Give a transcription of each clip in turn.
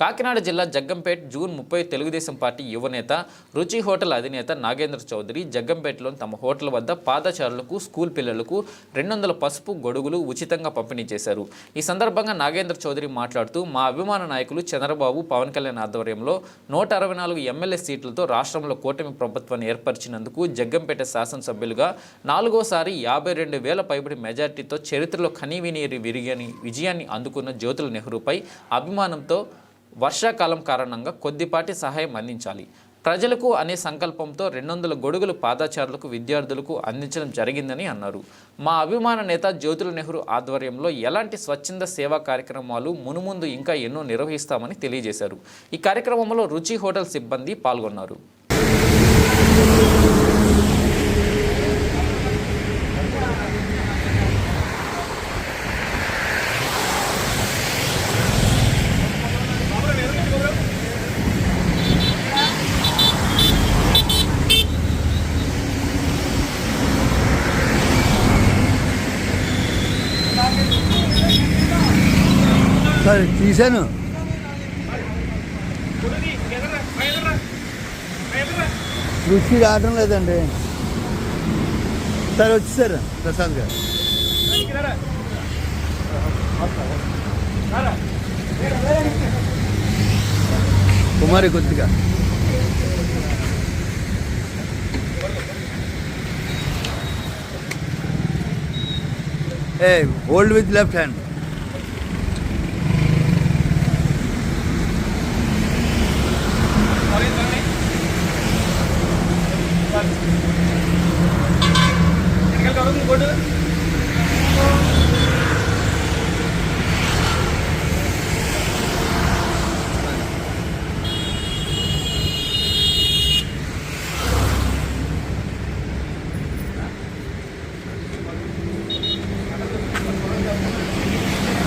కాకినాడ జిల్లా జగ్గంపేట్ జూన్ ముప్పై తెలుగుదేశం పార్టీ యువనేత రుచి హోటల్ అధినేత నాగేంద్ర చౌదరి జగ్గంపేటలోని తమ హోటల్ వద్ద పాదచారులకు స్కూల్ పిల్లలకు రెండు వందల పసుపు గొడుగులు ఉచితంగా పంపిణీ చేశారు. ఈ సందర్భంగా నాగేంద్ర చౌదరి మాట్లాడుతూ మా అభిమాన నాయకులు చంద్రబాబు పవన్ కళ్యాణ్ ఆధ్వర్యంలో నూట అరవై నాలుగు ఎమ్మెల్యే సీట్లతో రాష్ట్రంలో కూటమి ప్రభుత్వాన్ని ఏర్పరిచినందుకు జగ్గంపేట శాసనసభ్యులుగా నాలుగోసారి యాభై రెండు వేల పైబడి మెజార్టీతో చరిత్రలో కనీవినీరి విరిగని విజయాన్ని అందుకున్న జ్యోతుల నెహ్రూపై అభిమానంతో వర్షాకాలం కారణంగా కొద్దిపాటి సహాయం అందించాలి. ప్రజలకు అనే సంకల్పంతో రెండు వందల గొడుగులు పాదాచారులకు విద్యార్థులకు అందించడం జరిగిందని అన్నారు. మా అభిమాన నేత జ్యోతుల నెహ్రూ ఆధ్వర్యంలో ఎలాంటి స్వచ్ఛంద సేవా కార్యక్రమాలు మునుముందు ఇంకా ఎన్నో నిర్వహిస్తామని తెలియజేశారు. ఈ కార్యక్రమంలో రుచి హోటల్ సిబ్బంది పాల్గొన్నారు. సరే తీసాను. రుచి రావడం లేదండి. సరే వచ్చేసారు ప్రసాద్ గారు. కుమారి కొద్దిగా. ఏ hold with left hand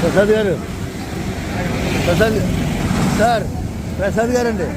Prasad garu. Prasad sir Prasad గారండి.